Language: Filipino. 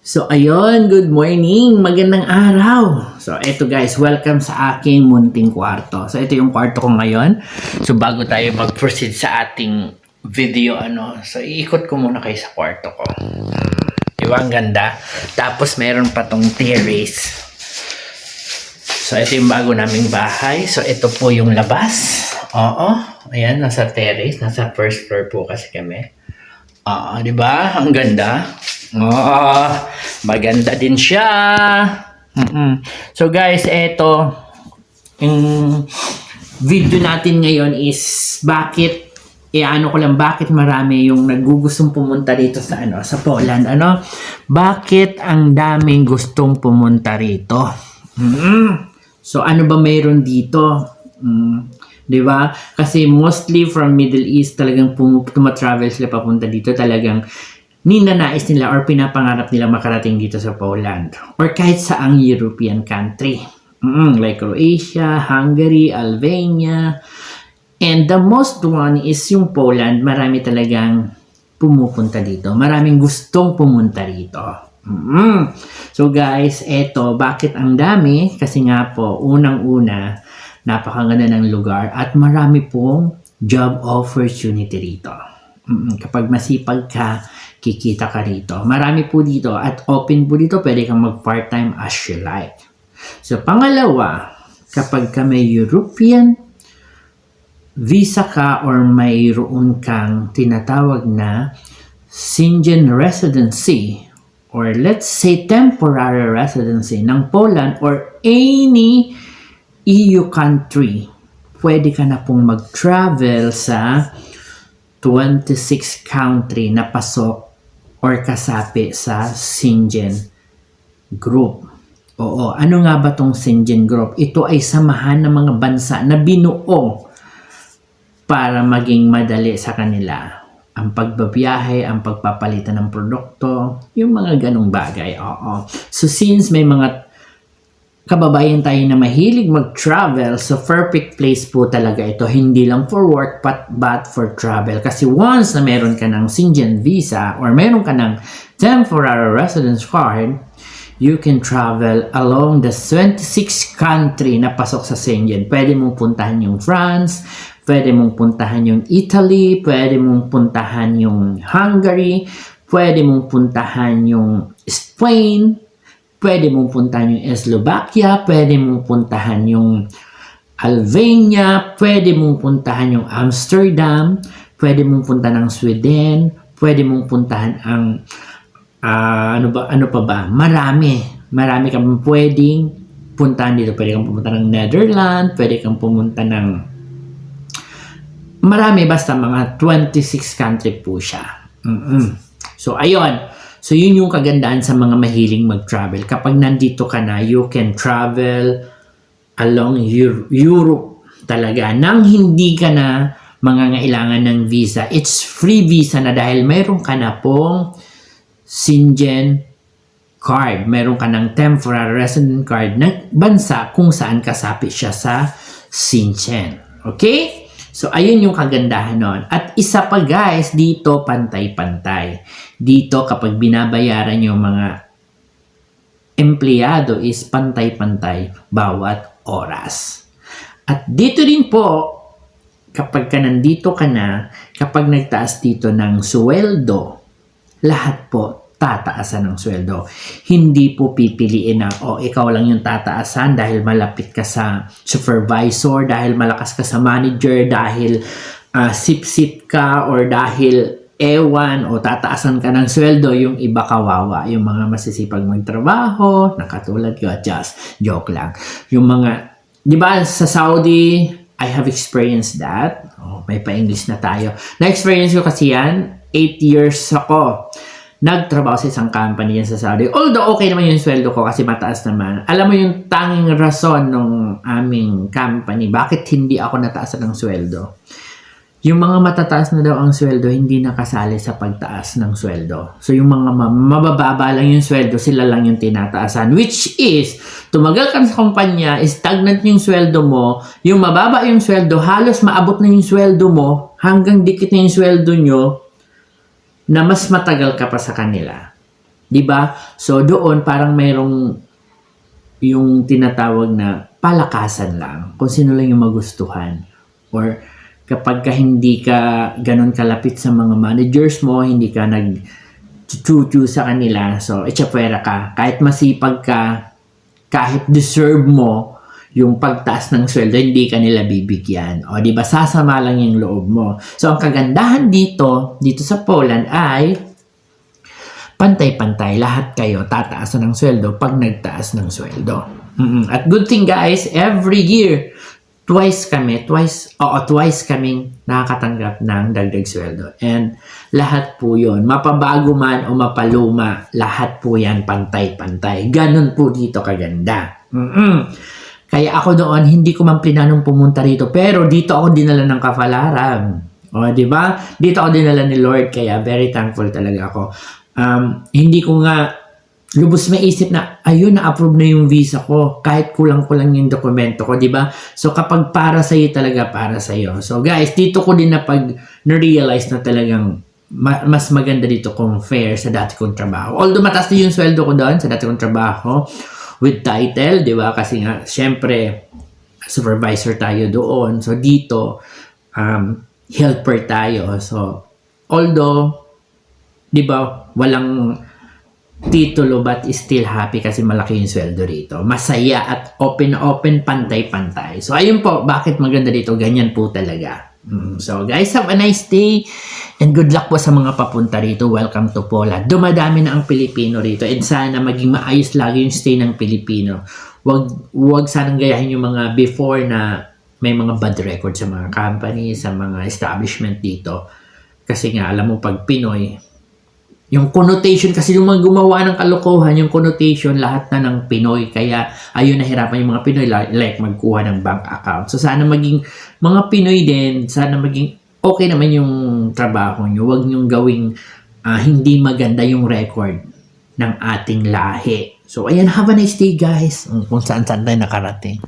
So, ayun, good morning, magandang araw. So, eto guys, welcome sa aking munting kwarto. So, ito yung kwarto ko ngayon. So, bago tayo mag-proceed sa ating video, ano, so, iikot ko muna kayo sa kwarto ko. Di ba, ang ganda? Tapos, meron pa tong terrace. So, ito yung bago naming bahay. So, ito po yung labas. Oo. Ayan, nasa terrace. Nasa first floor po kasi kami. Oo, di ba? Ang ganda. Oo, maganda din siya. Mm-mm. So, guys, eto. Yung video natin ngayon is bakit iano ko lang bakit marami yung nagugustong pumunta dito sa ano sa Poland ano bakit ang daming gustong pumunta rito Mm. So ano ba mayroon dito? Mm, 'Di ba? Kasi mostly from Middle East talagang pum- tumatravel sila papunta dito talagang ninanais nila or pinapangarap nila makarating dito sa Poland or kahit saang European country. Mm, like Croatia, Hungary, Albania. And the most one is yung Poland. Marami talagang pumupunta dito. Maraming gustong pumunta rito. Mm. So guys, eto, bakit ang dami? Kasi nga po, unang-una, napakaganda ng lugar at marami pong job opportunity rito. Mm, Kapag masipag ka, kikita ka rito. Marami po dito at open po dito, pwede kang mag part-time as you like. So pangalawa, kapag ka may European visa ka or mayroon kang tinatawag na Schengen residency or let's say temporary residency ng Poland or any EU country, pwede ka na pong mag-travel sa 26 country na pasok or kasapi sa Schengen Group. Oo, ano nga ba tong Schengen Group? Ito ay samahan ng mga bansa na binuo para maging madali sa kanila ang pagbabiyahe, ang pagpapalitan ng produkto, yung mga ganong bagay. Oo. So since may mga kababayan tayo na mahilig mag-travel, so perfect place po talaga ito. Hindi lang for work, but, but for travel. Kasi once na meron ka ng Schengen visa or meron ka ng temporary residence card, you can travel along the 26 country na pasok sa Schengen. Pwede mong puntahan yung France, pwede mong puntahan yung Italy, pwede mong puntahan yung Hungary, pwede mong puntahan yung Spain, pwede mong puntahan yung Slovakia, pwede mong puntahan yung Albania, pwede mong puntahan yung Amsterdam, pwede mong puntahan ang Sweden, pwede mong puntahan ang ah, ano ba ano pa ba? Marami. Marami kang pwedeng puntahan dito. Pwede kang pumunta ng Netherlands, pwede kang pumunta ng marami basta mga 26 country po siya. Mm-mm. So ayun. So yun yung kagandaan sa mga mahiling mag-travel. Kapag nandito ka na, you can travel along Eu- Europe talaga nang hindi ka na mangangailangan ng visa. It's free visa na dahil mayroon ka na pong Schengen card. Meron ka ng temporary resident card ng bansa kung saan kasapi siya sa Schengen. Okay? So, ayun yung kagandahan nun. At isa pa guys, dito pantay-pantay. Dito kapag binabayaran yung mga empleyado is pantay-pantay bawat oras. At dito din po, kapag ka nandito ka na, kapag nagtaas dito ng sweldo, lahat po tataasan ng sweldo. Hindi po pipiliin na, o ikaw lang yung tataasan dahil malapit ka sa supervisor, dahil malakas ka sa manager, dahil ah, sip-sip ka, or dahil ewan o tataasan ka ng sweldo, yung iba kawawa, yung mga masisipag magtrabaho, nakatulad ko, just joke lang. Yung mga, di ba sa Saudi, I have experienced that. Oh, may pa-English na tayo. Na-experience ko kasi yan, 8 years ako nagtrabaho sa isang company yan sa Saudi. Although okay naman yung sweldo ko kasi mataas naman. Alam mo yung tanging rason ng aming company, bakit hindi ako nataasan ng sweldo? Yung mga matataas na daw ang sweldo, hindi nakasali sa pagtaas ng sweldo. So yung mga ma- mabababa lang yung sweldo, sila lang yung tinataasan. Which is, tumagal ka sa kumpanya, stagnant yung sweldo mo, yung mababa yung sweldo, halos maabot na yung sweldo mo, hanggang dikit na yung sweldo nyo, na mas matagal ka pa sa kanila. 'Di ba? So doon parang mayroong yung tinatawag na palakasan lang kung sino lang yung magustuhan or kapag ka hindi ka ganun kalapit sa mga managers mo, hindi ka nag chuchu sa kanila, so echapwera ka. Kahit masipag ka, kahit deserve mo yung pagtaas ng sweldo, hindi ka nila bibigyan. O, di ba? Sasama lang yung loob mo. So, ang kagandahan dito, dito sa Poland ay pantay-pantay. Lahat kayo tataasan ng sweldo pag nagtaas ng sweldo. Mm-mm. At good thing guys, every year, twice kami, twice, oo, twice kaming nakakatanggap ng dagdag sweldo. And lahat po yon mapabago man o mapaluma, lahat po yan pantay-pantay. Ganon po dito kaganda. Mm-mm. Kaya ako doon, hindi ko man planong pumunta rito. Pero dito ako dinala ng kafalaran. O, di ba? Dito ako dinala ni Lord. Kaya very thankful talaga ako. Um, hindi ko nga lubos maisip na, ayun, na-approve na yung visa ko. Kahit kulang-kulang yung dokumento ko, di ba? So, kapag para sa'yo talaga, para sa'yo. So, guys, dito ko din na pag na-realize na talagang ma- mas maganda dito kung fair sa dati kong trabaho. Although mataas din yung sweldo ko doon sa dati kong trabaho with title, di ba? Kasi nga, syempre, supervisor tayo doon. So, dito, um, helper tayo. So, although, di ba, walang titulo but still happy kasi malaki yung sweldo rito. Masaya at open na open, pantay-pantay. So, ayun po, bakit maganda dito? Ganyan po talaga. Mm, So, guys, have a nice day and good luck po sa mga papunta rito. Welcome to Poland. Dumadami na ang Pilipino rito and sana maging maayos lagi yung stay ng Pilipino. Wag, wag sanang gayahin yung mga before na may mga bad record sa mga company, sa mga establishment dito. Kasi nga, alam mo, pag Pinoy, yung connotation kasi yung mga gumawa ng kalokohan, yung connotation lahat na ng Pinoy. Kaya ayun nahirapan yung mga Pinoy like, magkuha ng bank account. So sana maging mga Pinoy din, sana maging okay naman yung trabaho nyo. Huwag nyo gawing ah, hindi maganda yung record ng ating lahi. So ayan, have a nice day guys. Kung saan saan tayo nakarating.